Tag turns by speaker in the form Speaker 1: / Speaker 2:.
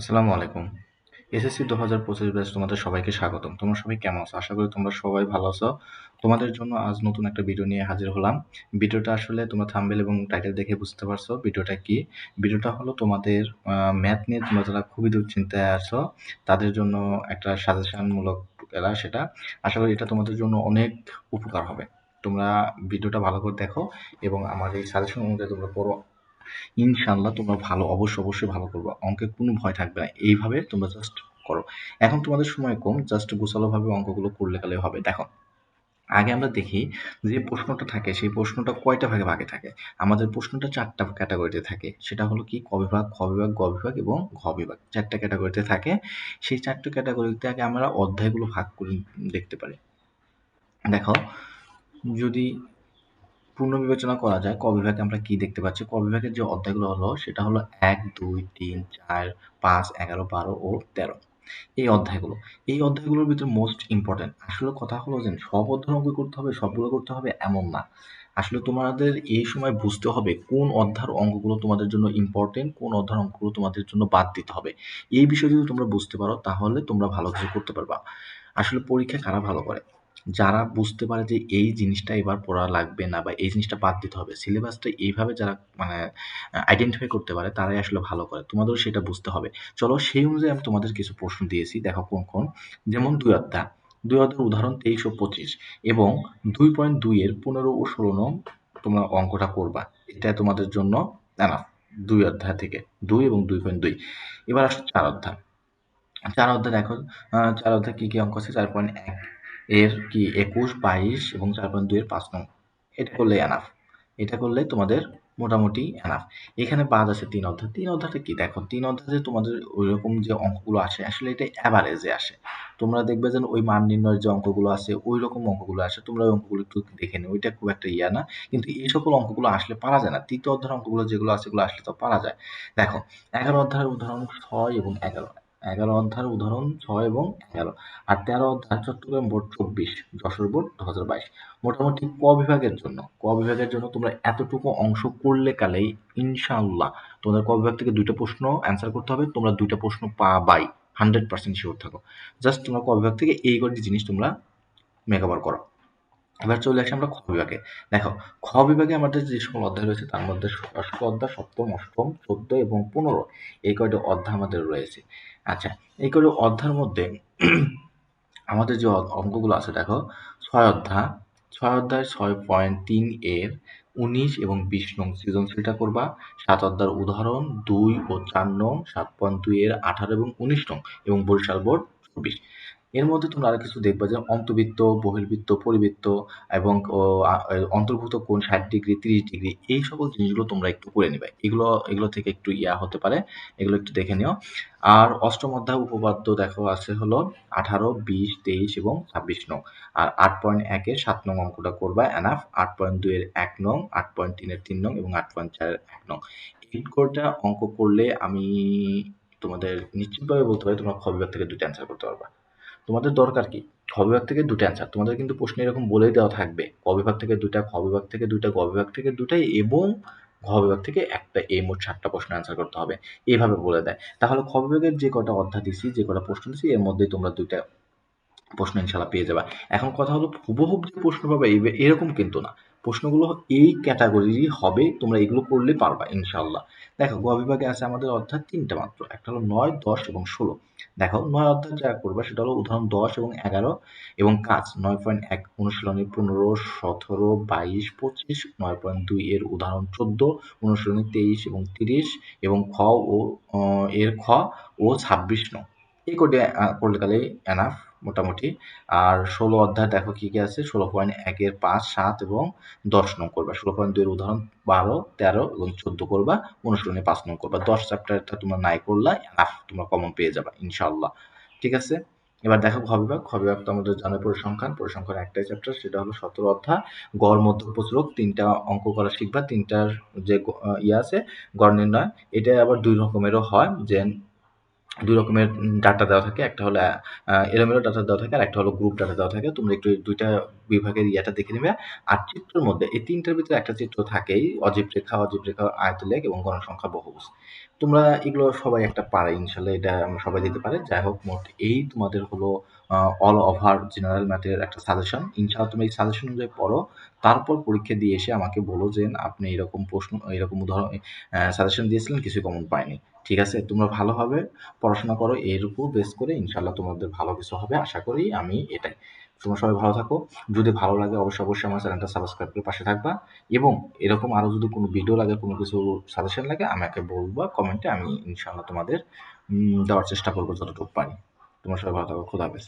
Speaker 1: আসসালামু আলাইকুম। এসএসসি দু হাজার পঁচিশ ব্যাচ তোমাদের সবাইকে স্বাগতম। তোমরা সবাই কেমন আছো? আশা করি তোমরা সবাই ভালো আছো। তোমাদের জন্য আজ নতুন একটা ভিডিও নিয়ে হাজির হলাম। ভিডিওটা আসলে তোমরা থাম্বেল এবং টাইটেল দেখে বুঝতে পারছ ভিডিওটা কি। ভিডিওটা হলো তোমাদের ম্যাথ নিয়ে তোমরা যারা খুবই দুশ্চিন্তায় আছো, তাদের জন্য একটা সাজেশনমূলক এলা সেটা। আশা করি এটা তোমাদের জন্য অনেক উপকার হবে। তোমরা ভিডিওটা ভালো করে দেখো এবং আমার এই সাজেশন অনুযায়ী তোমরা পড়ো। ইনশাল্লাহ তোমরা ভালো অবশ্য অবশ্যই ভালো করবে। অঙ্কে কোনো ভয় থাকবে না। এইভাবে তোমরা জাস্ট করো। এখন তোমাদের সময় কম জাস্ট গোছালোভাবে অঙ্কগুলো করলে গেলে হবে। দেখো, আগে আমরা দেখি যে প্রশ্নটা থাকে, সেই প্রশ্নটা কয়টা ভাগে ভাগে থাকে? আমাদের প্রশ্নটা চারটা ক্যাটাগরিতে থাকে। সেটা হলো কি, ক বিভাগ, খ বিভাগ, গ বিভাগ এবং ঘ বিভাগ। চারটা ক্যাটাগরিতে থাকে। সেই চারটে ক্যাটাগরিতে আগে আমরা অধ্যায়গুলো ভাগ করে দেখতে পারি। দেখো, যদি পূর্ণ বিবেচনা করা যায় ক বিভাগে আমরা কি দেখতে পাচ্ছি। ক বিভাগের যে অধ্যায়গুলো হলো, সেটা হলো এক, দুই, তিন, চার, পাঁচ, এগারো, বারো ও তেরো এই অধ্যায়গুলো। এই অধ্যায়গুলোর ভিতরে মোস্ট ইম্পর্টেন্ট আসলে কথা হলো যে সব অধ্যায় অঙ্ক করতে হবে, সবগুলো করতে হবে এমন না। আসলে তোমাদের এই সময় বুঝতে হবে কোন অধ্যায়ের অঙ্কগুলো তোমাদের জন্য ইম্পর্টেন্ট কোন অধ্যায়ের অঙ্কগুলো তোমাদের জন্য বাদ দিতে হবে। এই বিষয়ে যদি তোমরা বুঝতে পারো, তাহলে তোমরা ভালো কিছু করতে পারবা। আসলে পরীক্ষা কারা ভালো করে? যারা বুঝতে পারে যে এই জিনিসটা এবার পড়া লাগবে না বা এই জিনিসটা বাদ দিতে হবে, সিলেবাসটা এইভাবে যারা মানে আইডেন্টিফাই করতে পারে তারাই আসলে ভালো করে। তোমাদেরও সেটা বুঝতে হবে। চলো সেই অনুযায়ী আমি তোমাদের কিছু প্রশ্ন দিয়েছি, দেখো কোন কোন। যেমন দুই অধ্যা দুই অধ্যায়ের উদাহরণ তেইশ ও পঁচিশ এবং দুই পয়েন্ট দুইয়ের পনেরো ও ষোলো নং তোমরা অঙ্কটা করবা। এটা তোমাদের জন্য না দুই অধ্যায় থেকে। দুই এবং দুই পয়েন্ট দুই। এবার আসো চার অধ্যায়। চার অধ্যায় দেখো চার অধ্যায় কী কী অঙ্ক আছে? চার পয়েন্ট এক। এর কি একুশ, বাইশ এবং চার পয়েন্ট দুইয়ের পাঁচ নং। এটা করলে এনাফ এটা করলে তোমাদের মোটামুটি এনাফ এখানে বাদ আছে তিন অধ্যায়। তিন অধ্যায়টা কি? দেখো, তিন অধ্যায়ে তোমাদের ওই রকম যে অঙ্কগুলো আসে আসলে এটা অ্যাভারেজে আসে। তোমরা দেখবে যেন ওই মান নির্ণয়ের যে অঙ্কগুলো আছে ওই রকম অঙ্কগুলো আসে। তোমরা ওই অঙ্কগুলো একটু দেখে নিও। ওইটা খুব একটা ইয়া না। কিন্তু এই সকল অঙ্কগুলো আসলে পারা যায় না। তৃতীয় অধ্যায়ের অঙ্কগুলো যেগুলো আছে সেগুলো আসলে তো পারা যায়। দেখো, এগারো অধ্যায়ের উদাহরণ ছয় এবং এগারো। এগারো অধ্যায়ের উদাহরণ, ছয় এবং এগারো। আর তেরো অধ্যায় চট্টগ্রাম বোর্ড চব্বিশ, যশোর বোর্ড দু হাজার বাইশ। মোটামুটি ক বিভাগের জন্য, ক বিভাগের জন্য তোমরা এতটুকু অংশ করলে কালেই ইনশাআল্লাহ তোমাদের ক বিভাগ থেকে দুইটা প্রশ্ন অ্যান্সার করতে হবে, তোমরা দুইটা প্রশ্ন পাবাই হান্ড্রেড পার্সেন্ট শিওর থাকো। জাস্ট তোমরা ক বিভাগ থেকে এই কটি জিনিস তোমরা মেকআভার করো। এবার চলে আসি আমরা খ বিভাগে। দেখো, খ বিভাগে আমাদের যে সকল অধ্যায় রয়েছে, তার মধ্যে ষষ্ঠ অধ্যায়, সপ্তম, অষ্টম, চোদ্দ এবং পনেরো, এই কয়টি অধ্যায় আমাদের রয়েছে। আচ্ছা এই কয়টি অধ্যায়ের মধ্যে আমাদের যে অঙ্কগুলো আছে, দেখো, ছয় অধ্যায় ছয় অধ্যায় ছয় পয়েন্ট তিন এর উনিশ এবং বিশ নং সৃজনশীলটা করবা, সাত অধ্যায়ের উদাহরণ, দুই ও চার নং, সাত পয়েন্ট দুই এর আঠারো এবং উনিশ নং এবং বরিশাল বোর্ড চব্বিশ। এর মধ্যে তোমরা আরও কিছু দেখবা যে অন্তবৃত্ত বহির্বৃত্ত, পরিবৃত্ত এবং অন্তর্ভুক্ত কোণ ষাট ডিগ্রি, তিরিশ ডিগ্রি এই সকল জিনিসগুলো তোমরা একটু করে নেবে। এগুলো এগুলো থেকে একটু ইয়া হতে পারে, এগুলো একটু দেখে নিও। আর অষ্টম অধ্যায় উপপাদ্য দেখো আছে হলো আঠারো, বিশ, তেইশ এবং ছাব্বিশ নং। আর আট পয়েন্ট একের সাত নং অঙ্কটা করবা এনাফ আট পয়েন্ট দুইয়ের এক নং, আট পয়েন্ট তিনের তিন নং এবং আট পয়েন্ট চারের এক নং। কোডটা অঙ্ক করলে আমি তোমাদের নিশ্চিতভাবে বলতে পারি তোমরা খ থেকে দুটো অ্যান্সার করতে পারবা। তোমাদের দরকার কি? খ বিভাগ থেকে দুটো অ্যান্সার তোমাদের কিন্তু প্রশ্ন এরকম বলেই দেওয়া থাকবে। ক বিভাগ থেকে দুটা, খ বিভাগ থেকে দুটা, গ বিভাগ থেকে দুটাই এবং ঘ বিভাগ থেকে একটা এই মোট সাতটা প্রশ্ন অ্যান্সার করতে হবে। এইভাবে বলে দেয়। তাহলে খ বিভাগের যে কটা অধ্যায় দিছি, যে কটা প্রশ্ন দিছি, এর মধ্যেই তোমরা দুইটা প্রশ্ন ইনশাল্লাহ পেয়ে যাবে। এখন কথা হলো হুবহুব যে প্রশ্ন পাবে এরকম কিন্তু না। প্রশ্নগুলো এই ক্যাটাগরিরই হবে, তোমরা এগুলো করলে পারবা ইনশাল্লাহ দেখো গ বিভাগে আছে আমাদের অধ্যায় তিনটা মাত্র, একটা হলো নয়, দশ এবং ষোলো। দেখো, নয় অধ্যায় যা করবা সেটা হলো উদাহরণ দশ এবং এগারো এবং কাজ নয় পয়েন্ট এক, অনুশীলনী পনেরো, সতেরো, বাইশ, পঁচিশ, নয় পয়েন্ট দুই এর উদাহরণ চোদ্দ, অনুশীলনী তেইশ এবং তিরিশ এবং খ ও এর খ ও ছাব্বিশ নয় এই কোডে করলে তাহলে এনাফ মোটামুটি। আর ষোলো অধ্যায় দেখো কি কি আছে? ষোলো পয়েন্ট একের পাঁচ, সাত এবং দশ নং করবা। ষোলো পয়েন্ট দুইয়ের উদাহরণ বারো, তেরো এবং চোদ্দ করবা। অনুশীলনে পাঁচ নং করবা। দশ চ্যাপ্টারটা তোমরা নাই করলা এনাফ তোমরা কমন পেয়ে যাবা ইনশাল্লাহ ঠিক আছে? এবার দেখো ঘ বিভাগ। ঘ বিভাগ তো আমাদের জানে পরিসংখ্যান। পরিসংখ্যান একটাই চ্যাপ্টার সেটা হলো সতেরো অধ্যায়। গড়, মধ্য প্রচুরক তিনটা অঙ্ক করা শিখবা। তিনটার যে ইয়ে আছে, গড় নির্ণয় এটা আবার দুই রকমেরও হয়। যে দুই রকমের ডাটা দেওয়া থাকে। একটা হলো এলোমেলো ডাটা দেওয়া থাকে আর একটা হলো গ্রুপ ডাটা দেওয়া থাকে। তোমরা একটু দুইটা বিভাগের ইয়েটা দেখে নেবে। আর চিত্রের মধ্যে, এই তিনটার ভিতরে একটা চিত্র থাকেই, অজীব রেখা অজীব রেখা আয়তলেখ এবং গণসংখ্যা বহুভুজ। তোমরা এগুলো সবাই একটা পারে, ইনশাল্লাহ এটা আমরা সবাই দিতে পারে। যাই হোক, মোট এই তোমাদের হলো অল ওভার জেনারেল ম্যাথের একটা সাজেশন ইনশাল্লাহ তুমি এই সাজেশন অনুযায়ী পড়ো। তারপর পরীক্ষা দিয়ে এসে আমাকে বলো যে, আপনি এরকম প্রশ্ন, এরকম উদাহরণ সাজেশন দিয়েছিলেন, কিছু কমন পাইনি। ঠিক আছে? তোমরা ভালোভাবে পড়াশোনা করো, এর উপর বেস করে ইনশাল্লাহ তোমাদের ভালো কিছু হবে। আশা করি আমি এটাই। তোমরা সবাই ভালো থাকো। যদি ভালো লাগে অবশ্যই অবশ্যই আমার চ্যানেলটা সাবস্ক্রাইব করে পাশে থাকবা। এবং এরকম আরও যদি কোনো ভিডিও লাগে, কোনো কিছু সাজেশন লাগে, আমাকে বলবা কমেন্টে আমি ইনশাল্লাহ তোমাদের দেওয়ার চেষ্টা করব যতটুকু পারি। তোমরা সবাই ভালো থাকো। খুদা হাফেজ।